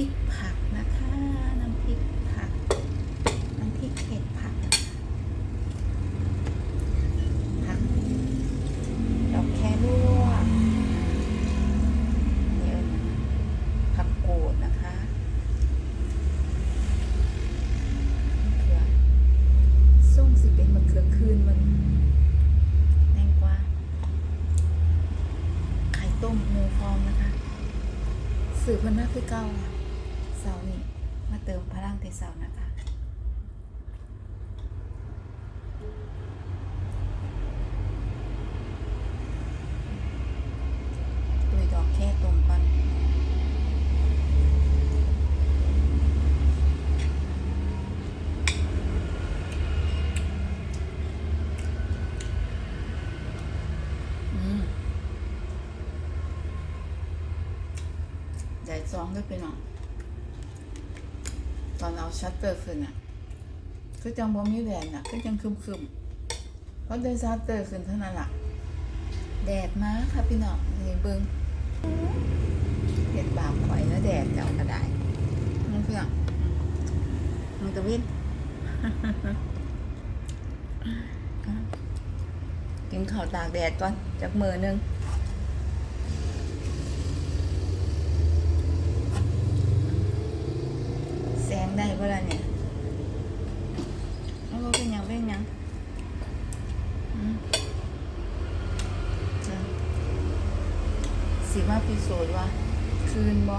พริกผักนะคะ น้ำพริกผัก น้ำพริกเผ็ดผัก ผัก ดอกแครวเดี๋ยวนะผักโกดนะคะมะเขือส้มสิเป็นมะเขือคืนมันแตงกวาไข่ต้มหมูฟองนะคะสื่อเพิ่นมากคือเก่าอะ เสาร์นี้มาเติมพลังแต่เสาร์นะคะตุยดอกแค่ตรงก่อนอืมใหญ่ซองด้วยไปหน่อย ตอนเอาชัตเตอร์ขึ้นอะ คือจังบ่มีแดดอะ คือจังคึมๆเพราะได้ชัตเตอร์ขึ้นเท่านั้นล่ะแดดมาค่ะพี่น้องนี่เบิ้งเห็ดบาปข่อยแล้วแดดเจ้ากระไดมันเพื่อนมันตะวินกินข้าวตากแดดก่อนจากมือหนึงแสง ได้เวลาเนี่ยแล้วก็เป็นหยังเป็นหยังอืมจ้ะสิมาพิสูจน์ว่า คืนบ่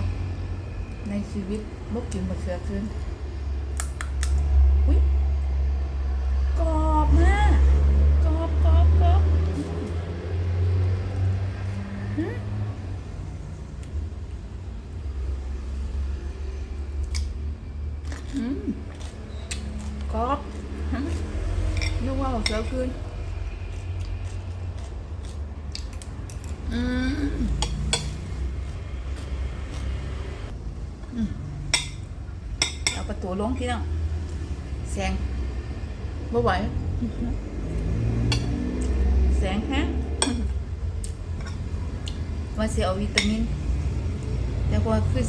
ในชีวิตบ่กินมะเขือคืนอุ้ยกรอบมากกรอบกรอบกรอบหืมอืมกรอบหืม นึกว่ามะเขือคืนอืมเอาประตูลงพี่น้องแสงบ่ไหวแสงแฮะว่าสิเอาวิตามิน แต่ว่าคือ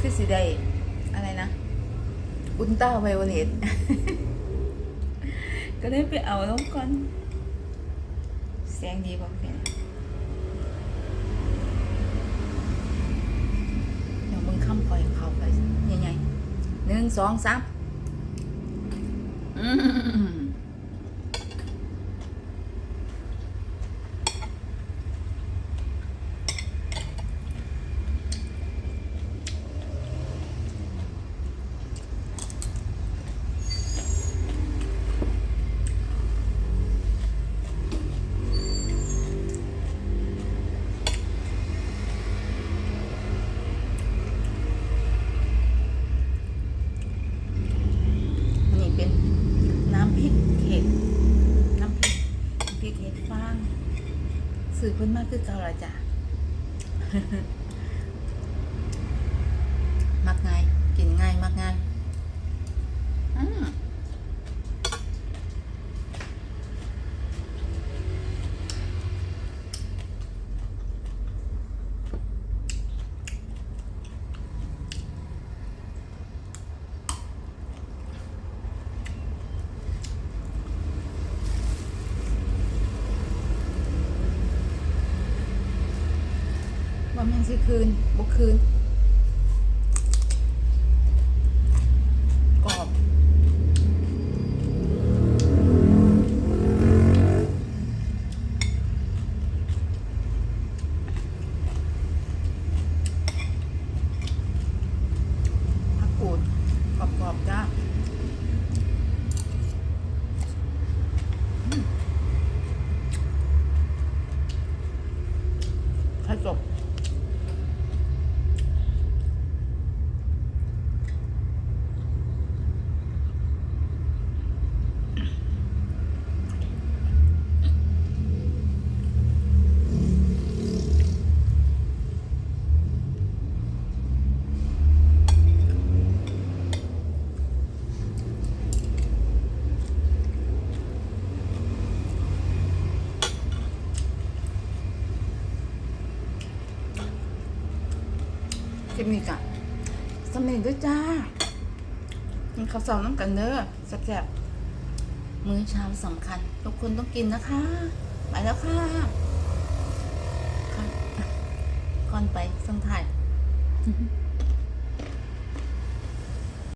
คือสิได้อะไรนะ อุลตราไวโอเลต ก็ได้ไปเอาลงก่อน แสงดีบอกเนี่ยเดี๋ยวมึงข้ามคอยเขาไปยังไงหนึ่งสองสามอืม สื่อเพิ่นมากคือเก่าละจ้ะมักง่ายกินง่าย มักง่ายอืม ว่าแม่งสิคืนบ่คืนกรอบ ผักกูดกรอบๆจ้าอืมให้จบ ลิปนี้กะสำเนิดด้วยจ้ามันข้าวซองน้ำกันเด้อแซ่บๆมื้อเช้าสำคัญ ทุกคนต้องกินนะคะ ไปแล้วค่ะค่ะก่อนไปส่งถ่าย